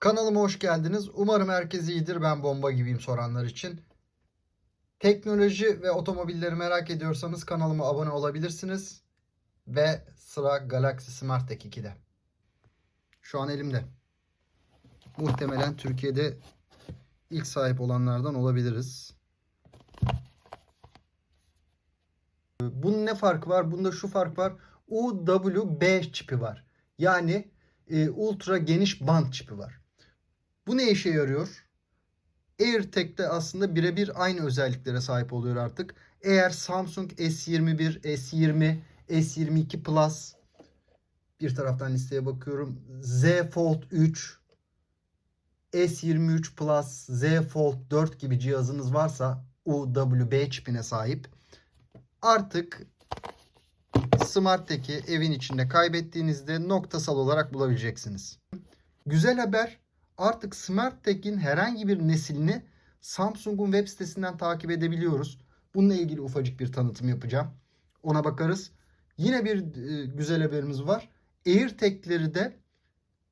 Kanalıma hoş geldiniz. Umarım herkes iyidir. Ben bomba gibiyim soranlar için. Teknoloji ve otomobilleri merak ediyorsanız kanalıma abone olabilirsiniz. Ve sıra Galaxy Smart Tek 2'de. Şu an elimde. Muhtemelen Türkiye'de ilk sahip olanlardan olabiliriz. Bunun ne farkı var? Bunda şu fark var. UWB çipi var. Yani e, ultra geniş band çipi var. Bu ne işe yarıyor? AirTag'de aslında birebir aynı özelliklere sahip oluyor artık. Eğer Samsung S21, S20, S22 Plus bir taraftan listeye bakıyorum. Z Fold 3, S23 Plus, Z Fold 4 gibi cihazınız varsa UWB çipine sahip. Artık Smart Tech'i evin içinde kaybettiğinizde noktasal olarak bulabileceksiniz. Güzel haber artık Smart Tech'in herhangi bir neslini Samsung'un web sitesinden takip edebiliyoruz. Bununla ilgili ufacık bir tanıtım yapacağım. Ona bakarız. Yine bir e, güzel haberimiz var. AirTag'leri de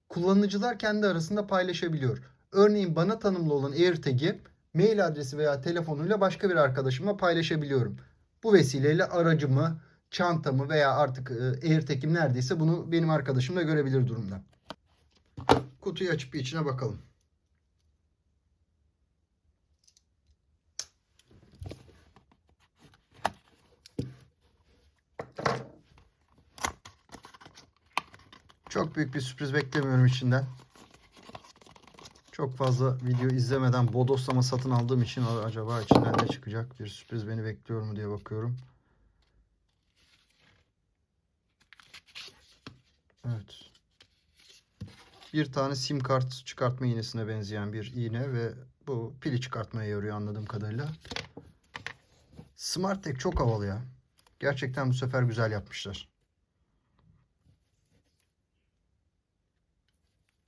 kullanıcılar kendi arasında paylaşabiliyor. Örneğin bana tanımlı olan AirTag'i mail adresi veya telefonuyla başka bir arkadaşımla paylaşabiliyorum. Bu vesileyle aracımı, çantamı veya artık e, AirTag'im neredeyse bunu benim arkadaşım da görebilir durumda. Kutuyu açıp içine bakalım. Çok büyük bir sürpriz beklemiyorum içinden. Çok fazla video izlemeden bodoslama satın aldığım için acaba içinden ne çıkacak? Bir sürpriz beni bekliyor mu diye bakıyorum. Evet. Bir tane sim kart çıkartma iğnesine benzeyen bir iğne ve bu pili çıkartmaya yarıyor anladığım kadarıyla. SmartTech çok havalı ya. Gerçekten bu sefer güzel yapmışlar.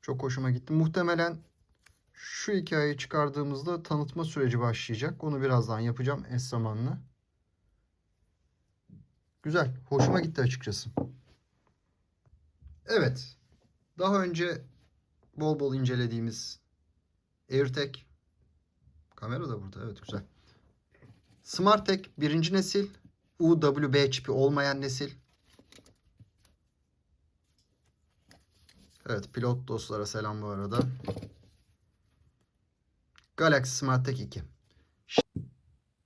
Çok hoşuma gitti. Muhtemelen şu hikayeyi çıkardığımızda tanıtma süreci başlayacak. Onu birazdan yapacağım eş zamanlı. Güzel. Hoşuma gitti açıkçası. Evet. Daha önce bol bol incelediğimiz AirTag kamera da burada. Evet güzel. SmartTag birinci nesil. UWB çipi olmayan nesil. Evet pilot dostlara selam bu arada. Galaxy Smart Tag 2.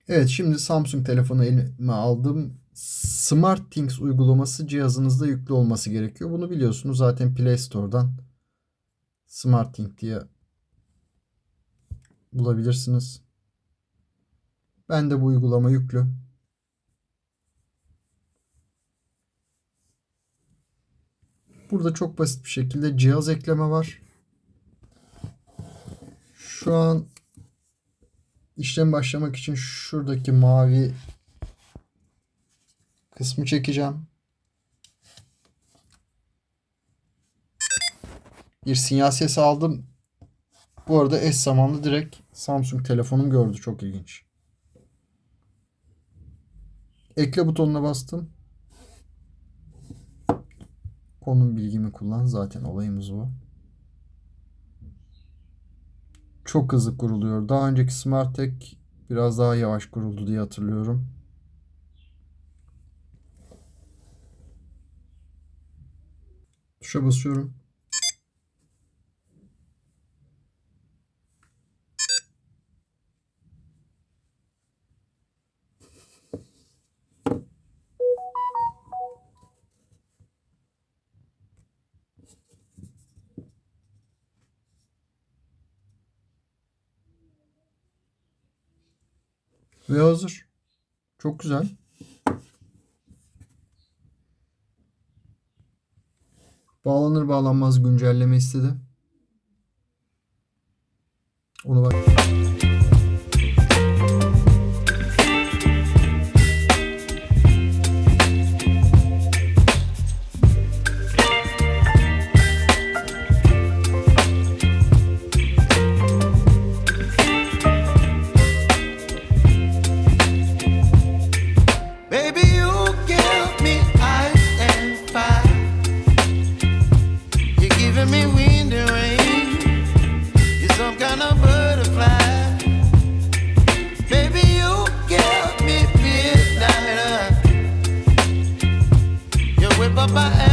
Evet şimdi Samsung telefonu elime aldım. SmartThings uygulaması cihazınızda yüklü olması gerekiyor. Bunu biliyorsunuz zaten Play Store'dan SmartThings diye bulabilirsiniz. Ben de bu uygulama yüklü. Burada çok basit bir şekilde cihaz ekleme var. Şu an işlem başlamak için şuradaki mavi kısmı çekeceğim. Bir sinyal sesi aldım. Bu arada eş zamanlı direkt Samsung telefonum gördü. Çok ilginç. Ekle butonuna bastım. Konum bilgimi kullan. Zaten olayımız bu. Çok hızlı kuruluyor. Daha önceki SmartTag biraz daha yavaş kuruldu diye hatırlıyorum. Tuşa basıyorum. Ve hazır. Çok güzel. Bağlanır bağlanmaz güncelleme istedi. Onu bak. Bye-bye.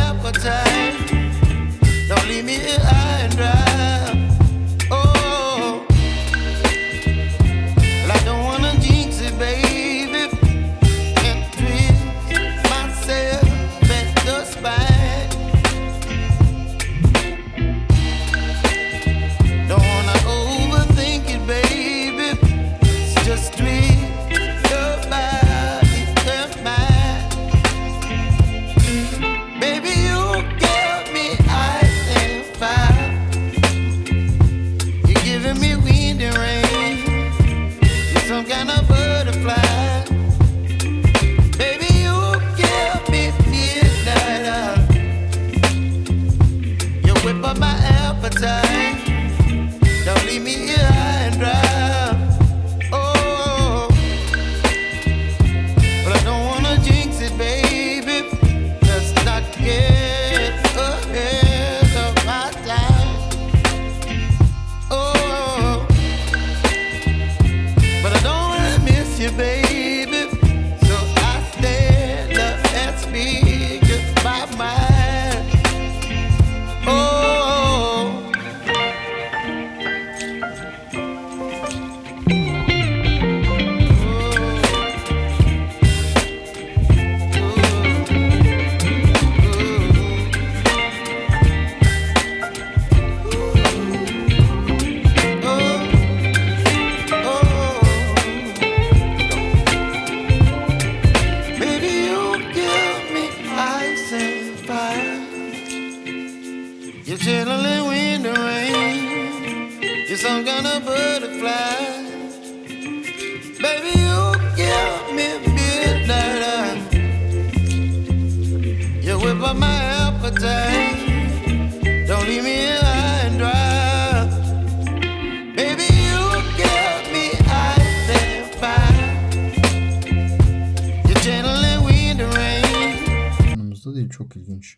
Çok ilginç.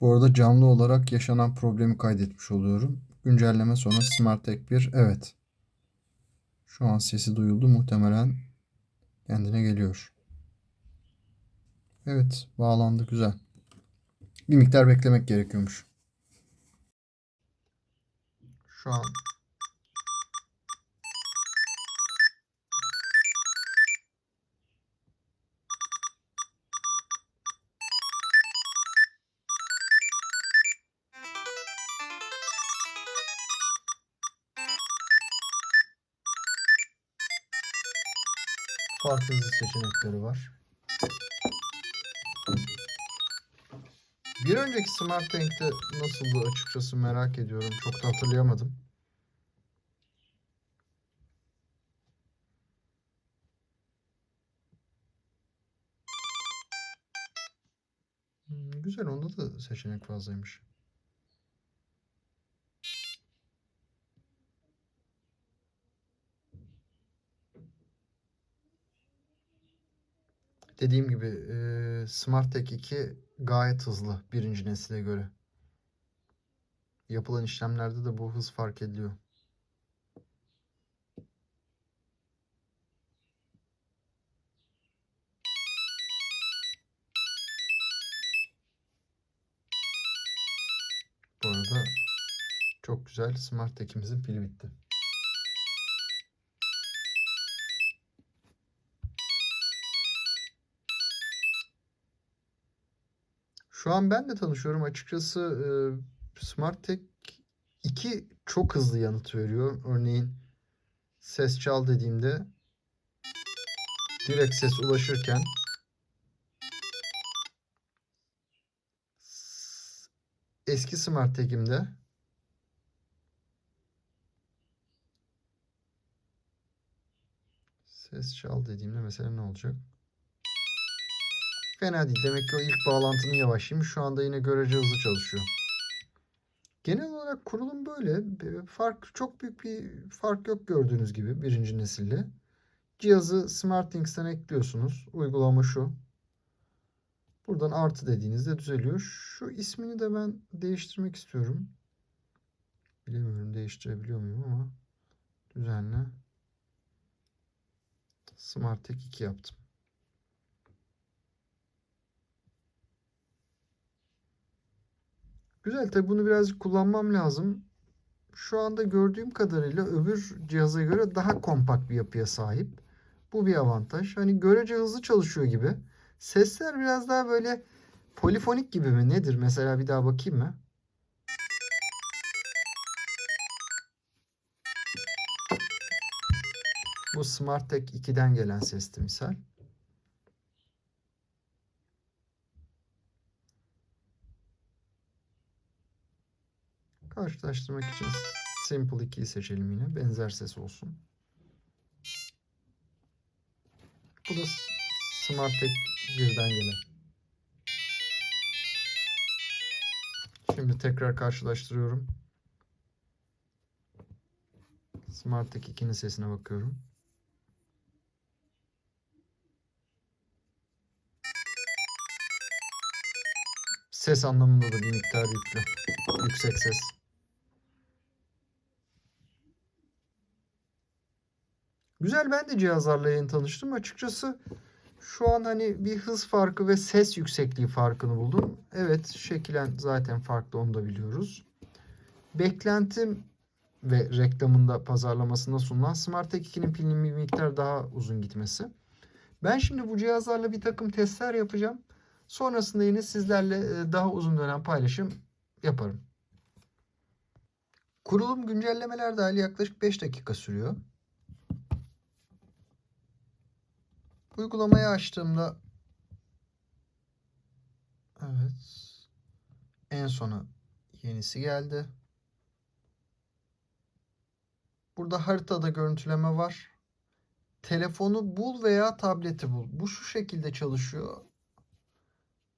Bu arada canlı olarak yaşanan problemi kaydetmiş oluyorum. Güncelleme sonra Smart Ek 1 evet. Şu an sesi duyuldu muhtemelen kendine geliyor. Evet bağlandı güzel. Bir miktar beklemek gerekiyormuş. Şu an farklı seçenekleri var. Bir önceki Smart Tank'te nasıldı açıkçası merak ediyorum. Çok da hatırlayamadım. Hmm, Güzel onda da seçenek fazlaymış. Dediğim gibi e, Smart Tek 2 gayet hızlı birinci nesile göre. Yapılan işlemlerde de bu hız fark ediliyor. Bu arada çok güzel Smart Tek'imizin pili bitti. Şu an ben de tanışıyorum. Açıkçası e, Smart Tek 2 çok hızlı yanıt veriyor. Örneğin ses çal dediğimde direkt ses ulaşırken eski Smart Tek'imde ses çal dediğimde mesela ne olacak? Fena değil. Demek ki o ilk bağlantının yavaşıymış. Şu anda yine görece hızlı çalışıyor. Genel olarak kurulum böyle. Fark çok büyük bir fark yok gördüğünüz gibi birinci nesilde. Cihazı SmartThings'ten ekliyorsunuz. Uygulama şu. Buradan artı dediğinizde düzeliyor. Şu ismini de ben değiştirmek istiyorum. Bilemiyorum değiştirebiliyor muyum ama düzenle. SmartTech 2 yaptım. Güzel tabi bunu birazcık kullanmam lazım. Şu anda gördüğüm kadarıyla öbür cihaza göre daha kompakt bir yapıya sahip. Bu bir avantaj. Hani görece hızlı çalışıyor gibi. Sesler biraz daha böyle polifonik gibi mi nedir? Mesela bir daha bakayım mı? Bu SmartTech 2'den gelen sesti misal. Karşılaştırmak için Simple 2'yi seçelim yine. Benzer ses olsun. Bu da SmartTech 1'den gelen. Şimdi tekrar karşılaştırıyorum. SmartTech 2'nin sesine bakıyorum. Ses anlamında da bir miktar yüklü. Yüksek ses. Güzel ben de cihazlarla yeni tanıştım. Açıkçası şu an hani bir hız farkı ve ses yüksekliği farkını buldum. Evet şeklen zaten farklı onu da biliyoruz. Beklentim ve reklamında pazarlamasında sunulan Smart Tek 2'nin pilinin bir miktar daha uzun gitmesi. Ben şimdi bu cihazlarla bir takım testler yapacağım. Sonrasında yine sizlerle e, daha uzun dönem paylaşım yaparım. Kurulum güncellemeler dahil yaklaşık 5 dakika sürüyor. Uygulamayı açtığımda evet en sona yenisi geldi. Burada haritada görüntüleme var. Telefonu bul veya tableti bul. Bu şu şekilde çalışıyor.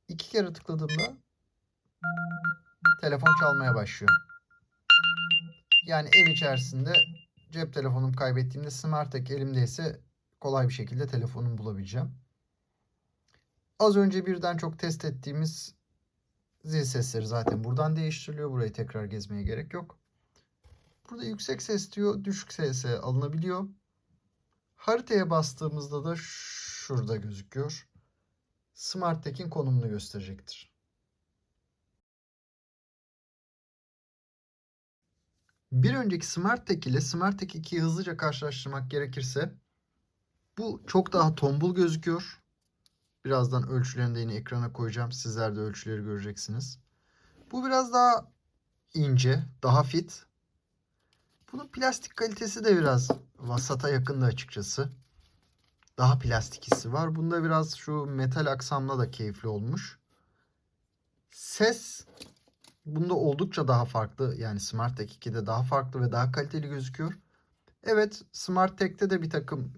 İki kere tıkladığımda telefon çalmaya başlıyor. Yani ev içerisinde cep telefonum kaybettiğimde Smartek elimdeyse kolay bir şekilde telefonumu bulabileceğim. Az önce birden çok test ettiğimiz zil sesleri zaten buradan değiştiriliyor. Burayı tekrar gezmeye gerek yok. Burada yüksek ses diyor, düşük sese alınabiliyor. Haritaya bastığımızda da şurada gözüküyor. SmartTag'in konumunu gösterecektir. Bir önceki SmartTag ile SmartTag 2'yi hızlıca karşılaştırmak gerekirse bu çok daha tombul gözüküyor. Birazdan ölçülerini de yine ekrana koyacağım. Sizler de ölçüleri göreceksiniz. Bu biraz daha ince, daha fit. Bunun plastik kalitesi de biraz vasata yakındı açıkçası. Daha plastik hissi var. Bunda biraz şu metal aksamla da keyifli olmuş. Ses bunda oldukça daha farklı. Yani SmartTag 2'de daha farklı ve daha kaliteli gözüküyor. Evet SmartTag'te de bir takım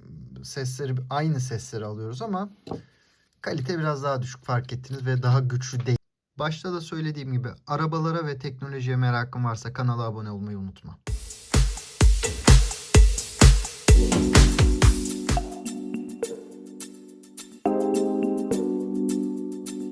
sesleri aynı sesleri alıyoruz ama kalite biraz daha düşük fark ettiniz ve daha güçlü değil. Başta da söylediğim gibi arabalara ve teknolojiye merakın varsa kanala abone olmayı unutma.